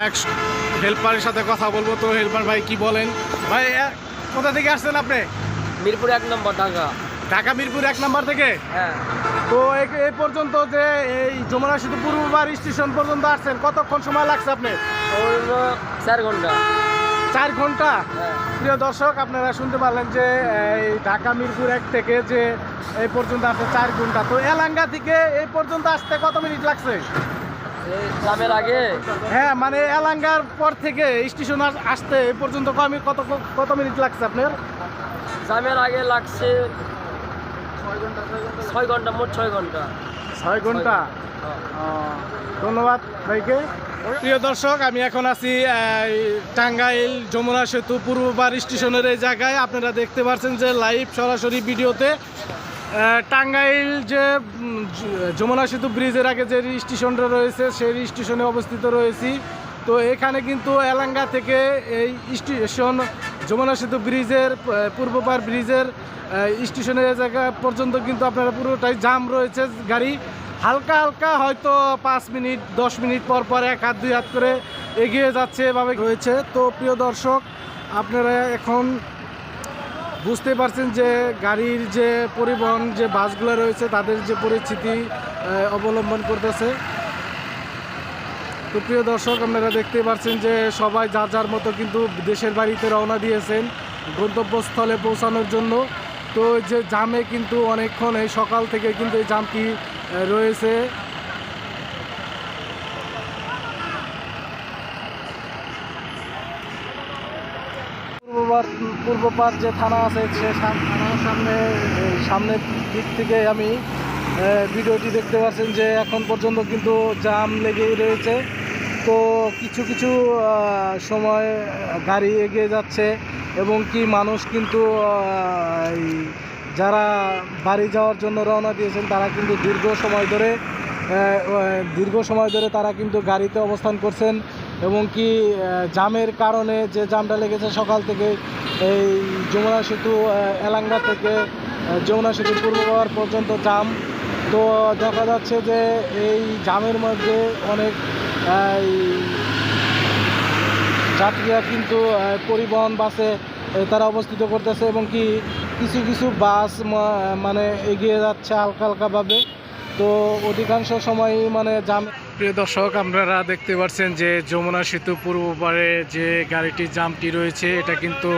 এক হেল্পারের সাথে কথা বলব। তো হেল্পার ভাই কি বলেন? ভাই কোথা থেকে আসছেন আপনি? মিরপুর এক নম্বর ঢাকা। ঢাকা মিরপুর এক নাম্বার থেকে? হ্যাঁ। তো এই- পর্যন্ত যে এই যমুনা সেতু পূর্ববার স্টেশন পর্যন্ত আসছেন কতক্ষণ সময় লাগছে আপনি চার ঘণ্টা। চার ঘণ্টা? হ্যাঁ। প্রিয় দর্শক আপনারা শুনতে পারলেন যে এই ঢাকা মিরপুর এক থেকে যে এই পর্যন্ত আসতে চার ঘণ্টা। তো এলাঙ্গা থেকে এই পর্যন্ত আসতে কত মিনিট লাগছে? এই আগে? হ্যাঁ মানে এলাঙ্গার পর থেকে স্টেশন আসতে এই পর্যন্ত কম কত কত মিনিট লাগছে আপনার? জামের আগে লাগছে ছয় ঘণ্টা মোট ছয় ঘণ্টা। ছয় ঘণ্টা? হ্যাঁ। ধন্যবাদ ভাইকে। প্রিয় দর্শক আমি এখন আছি টাঙ্গাইল যমুনা সেতু পূর্ববার স্টেশনের এই জায়গায়। আপনারা দেখতে পাচ্ছেন যে লাইভ সরাসরি ভিডিওতে টাঙ্গাইল যে যমুনা সেতু ব্রিজের আগে যে স্টেশনটা রয়েছে, সেই স্টেশনে অবস্থিত রয়েছি। তো এখানে কিন্তু এলাঙ্গা থেকে এই স্টেশন, যমুনা সেতু ব্রিজের পূর্বপার ব্রিজের স্টেশনের জায়গা পর্যন্ত কিন্তু আপনারা পুরোটাই জাম রয়েছে গাড়ি। হালকা হালকা হয়তো পাঁচ মিনিট, দশ মিনিট পর পর এক হাত, দুই হাত করে এগিয়ে যাচ্ছে এভাবে রয়েছে। তো প্রিয় দর্শক, আপনারা এখন বুঝতে পারছেন যে গাড়ির যে পরিবহন যে বাসগুলো রয়েছে তাদের যে পরিস্থিতি অবলম্বন করতেছে। তো প্রিয় দর্শক আপনারা দেখতে পাচ্ছেন যে সবাই যার যার মতো কিন্তু দেশের বাড়িতে রওনা দিয়েছেন গন্তব্যস্থলে পৌঁছানোর জন্য। তো যে জামে কিন্তু অনেকক্ষণ এই সকাল থেকে কিন্তু এই জামটি আহ, পূর্ববার পূর্বপার যে থানা আছে, সে থানার সামনে সামনের দিক থেকে আমি ভিডিওটি দেখতে পাচ্ছেন যে এখন পর্যন্ত কিন্তু জাম লেগেই রয়েছে। তো কিছু কিছু সময় গাড়ি এগিয়ে যাচ্ছে এবং কি মানুষ কিন্তু যারা বাড়ি যাওয়ার জন্য রওনা দিয়েছেন, তারা কিন্তু দীর্ঘ সময় ধরে দীর্ঘ সময় ধরে তারা কিন্তু গাড়িতে অবস্থান করছেন। এবং কি জামের কারণে যে জামটা লেগেছে সকাল থেকে, এই যমুনা সেতু এলাঙ্গা থেকে যমুনা সেতু পূর্ববার পর্যন্ত জাম। তো দেখা যাচ্ছে যে এই জামের মধ্যে অনেক যাত্রীরা কিন্তু পরিবহন বাসে তারা অবস্থিত করতেছে এবং কি কিছু কিছু বাস মানে এগিয়ে যাচ্ছে হালকা হালকাভাবে। তো অধিকাংশ সময় মানে জাম প্রিয় দর্শক, আপনারা দেখতে পাচ্ছেন যে যমুনা সেতু পূর্ব পারে যে গাড়িটির জামটি রয়েছে, এটা কিন্তু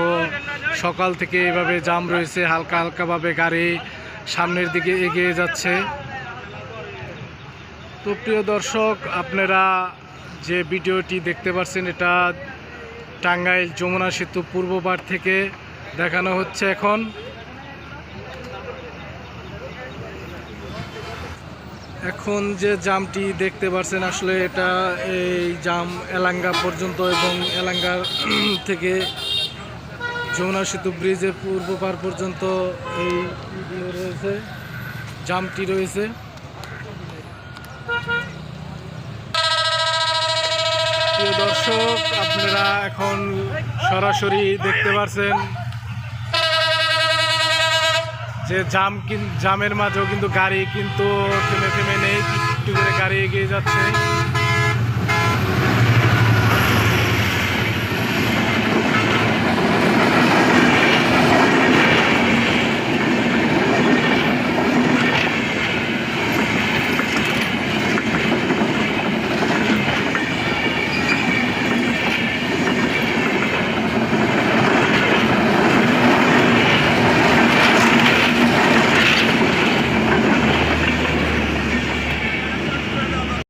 সকাল থেকে এভাবে জাম রয়েছে, হালকা হালকাভাবে গাড়ি সামনের দিকে এগিয়ে যাচ্ছে। তো প্রিয় দর্শক, আপনারা যে ভিডিওটি দেখতে পাচ্ছেন, এটা টাঙ্গাইল যমুনা সেতু পূর্ববার থেকে দেখানো হচ্ছে এখন। এখন যে জামটি দেখতে পাচ্ছেন আসলে এটা এই জাম এলাঙ্গা পর্যন্ত এবং এলাঙ্গা থেকে যমুনা সেতু ব্রিজের পূর্ব পার পর্যন্ত এই রয়েছে, জামটি রয়েছে। দর্শক, আপনারা এখন সরাসরি দেখতে পাচ্ছেন যে জাম জামের মাঝেও কিন্তু গাড়ি, কিন্তু থেমে থেমে নেই, একটু করে গাড়ি এগিয়ে যাচ্ছে।